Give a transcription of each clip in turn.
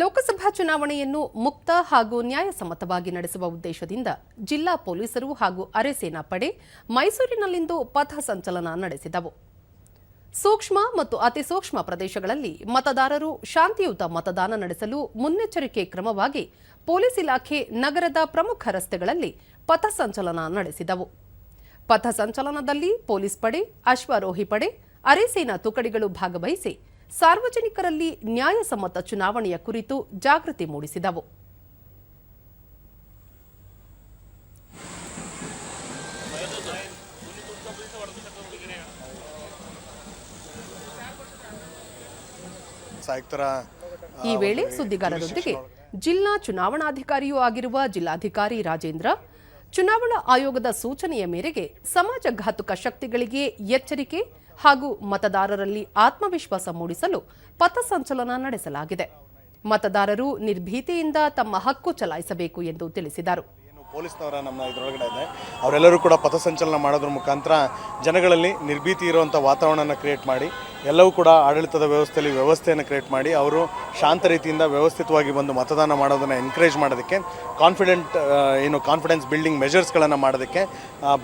ಲೋಕಸಭಾ ಚುನಾವಣೆಯನ್ನು ಮುಕ್ತ ಹಾಗೂ ನ್ಯಾಯಸಮ್ಮತವಾಗಿ ನಡೆಸುವ ಉದ್ದೇಶದಿಂದ ಜಿಲ್ಲಾ ಪೊಲೀಸರು ಹಾಗೂ ಅರೆಸೇನಾ ಪಡೆ ಮೈಸೂರಿನಲ್ಲಿಂದು ಪಥ ಸಂಚಲನ ನಡೆಸಿದವು. ಸೂಕ್ಷ್ಮ ಮತ್ತು ಅತಿ ಸೂಕ್ಷ್ಮ ಪ್ರದೇಶಗಳಲ್ಲಿ ಮತದಾರರು ಶಾಂತಿಯುತ ಮತದಾನ ನಡೆಸಲು ಮುನ್ನೆಚ್ಚರಿಕೆ ಕ್ರಮವಾಗಿ ಪೊಲೀಸ್ ಇಲಾಖೆ ನಗರದ ಪ್ರಮುಖ ರಸ್ತೆಗಳಲ್ಲಿ ಪಥ ಸಂಚಲನ ನಡೆಸಿದವು. ಪಥ ಸಂಚಲನದಲ್ಲಿ ಪೊಲೀಸ್ ಪಡೆ, ಅಶ್ವಾರೋಹಿ ಪಡೆ ಅರೆಸೇನಾ ತುಕಡಿಗಳು ಭಾಗವಹಿಸಿ ಸಾರ್ವಜನಿಕರಲ್ಲಿ ನ್ಯಾಯಸಮ್ಮತ ಚುನಾವಣೆಯ ಕುರಿತು ಜಾಗೃತಿ ಮೂಡಿಸಿದವು. ಈ ವೇಳೆ ಸುದ್ದಿಗಾರರೊಂದಿಗೆ ಜಿಲ್ಲಾ ಚುನಾವಣಾಧಿಕಾರಿಯೂ ಆಗಿರುವ ಜಿಲ್ಲಾಧಿಕಾರಿ ರಾಜೇಂದ್ರ ಚುನಾವಣಾ ಆಯೋಗದ ಸೂಚನೆಯ ಮೇರೆಗೆ ಸಮಾಜಘಾತುಕ ಶಕ್ತಿಗಳಿಗೆ ಎಚ್ಚರಿಕೆ ಹಾಗೂ ಮತದಾರರಲ್ಲಿ ಆತ್ಮವಿಶ್ವಾಸ ಮೂಡಿಸಲು ಪಥಸಂಚಲನ ನಡೆಸಲಾಗಿದೆ. ಮತದಾರರು ನಿರ್ಭೀತಿಯಿಂದ ತಮ್ಮ ಹಕ್ಕು ಚಲಾಯಿಸಬೇಕು ಎಂದು ತಿಳಿಸಿದರು. ಪೊಲೀಸ್ನವರ ನಮ್ಮ ಇದರೊಳಗಡೆ ಇದೆ. ಅವರೆಲ್ಲರೂ ಕೂಡ ಪಥಸಂಚಲನ ಮಾಡೋದ್ರ ಮುಖಾಂತರ ಜನಗಳಲ್ಲಿ ನಿರ್ಭೀತಿ ಇರುವಂಥ ವಾತಾವರಣನ ಕ್ರಿಯೇಟ್ ಮಾಡಿ ಎಲ್ಲವೂ ಕೂಡ ಆಡಳಿತದ ವ್ಯವಸ್ಥೆಯಲ್ಲಿ ವ್ಯವಸ್ಥೆಯನ್ನು ಕ್ರಿಯೇಟ್ ಮಾಡಿ ಅವರು ಶಾಂತ ರೀತಿಯಿಂದ ವ್ಯವಸ್ಥಿತವಾಗಿ ಬಂದು ಮತದಾನ ಮಾಡೋದನ್ನು ಎನ್ಕರೇಜ್ ಮಾಡೋದಕ್ಕೆ ಕಾನ್ಫಿಡೆಂಟ್ ಏನು ಕಾನ್ಫಿಡೆನ್ಸ್ ಬಿಲ್ಡಿಂಗ್ ಮೆಷರ್ಸ್ಗಳನ್ನು ಮಾಡೋದಕ್ಕೆ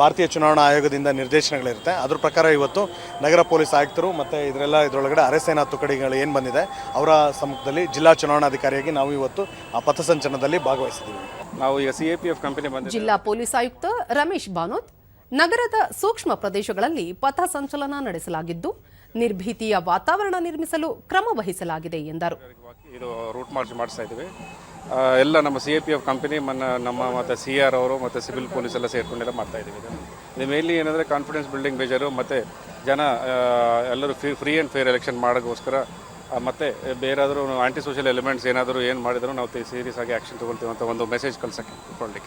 ಭಾರತೀಯ ಚುನಾವಣಾ ಆಯೋಗದಿಂದ ನಿರ್ದೇಶನಗಳಿರುತ್ತೆ. ಅದ್ರ ಪ್ರಕಾರ ಇವತ್ತು ನಗರ ಪೊಲೀಸ್ ಆಯುಕ್ತರು ಮತ್ತು ಇದರೆಲ್ಲ ಇದರೊಳಗಡೆ ಅರೆಸೇನಾ ತುಕಡಿಗಳು ಏನು ಬಂದಿದೆ ಅವರ ಸಮ್ಮುಖದಲ್ಲಿ ಜಿಲ್ಲಾ ಚುನಾವಣಾಧಿಕಾರಿಯಾಗಿ ನಾವು ಇವತ್ತು ಆ ಪಥಸಂಚಲನದಲ್ಲಿ ಭಾಗವಹಿಸಿದ್ದೀವಿ. ನಾವು ಈಗ C A P F company ಬಂದ ಜಿಲ್ಲಾ ಪೊಲೀಸ್ ಆಯುಕ್ತ ರಮೇಶ್ ಬಾನೋತ್ ನಗರದ ಸೂಕ್ಷ್ಮ ಪ್ರದೇಶಗಳಲ್ಲಿ ಪಥ ಸಂಚಲನ ನಡೆಸಲಾಗಿದ್ದು ನಿರ್ಭೀತಿಯ ವಾತಾವರಣ ನಿರ್ಮಿಸಲು ಕ್ರಮ ವಹಿಸಲಾಗಿದೆ ಎಂದರು. ಇದು ರೂಟ್ ಮಾರ್ಚ್ ಮಾಡಿಸ್ತಾ ಇದ್ದೀವಿ. ಎಲ್ಲ ನಮ್ಮ C A P F company ಮನ್ನ ನಮ್ಮ ಮತ್ತು ಸಿ ಆರ್ ಅವರು ಮತ್ತು ಸಿವಿಲ್ ಪೊಲೀಸ್ ಎಲ್ಲ ಸೇರ್ಕೊಂಡೆಲ್ಲ ಮಾಡ್ತಾ ಇದ್ದೀವಿ ಇದು ಮೇನ್ಲಿ ಏನಂದರೆ ಕಾನ್ಫಿಡೆನ್ಸ್ ಬಿಲ್ಡಿಂಗ್ ಬೇಜಾರು ಮತ್ತು ಜನ ಎಲ್ಲರೂ free free and fair election ಮಾಡೋಕ್ಕೋಸ್ಕರ ಮತ್ತು ಬೇರಾದರೂ ಆಂಟಿ ಸೋಷಿಯಲ್ ಎಲಿಮೆಂಟ್ಸ್ ಏನಾದರೂ ಏನು ಮಾಡಿದರೂ ನಾವು ಸೀರಿಯಸ್ ಆಗಿ ಆ್ಯಕ್ಷನ್ ತೊಗೊಳ್ತೀವಿ ಅಂತ ಒಂದು ಮೆಸೇಜ್ ಕಳ್ಸೋಕ್ಕೆ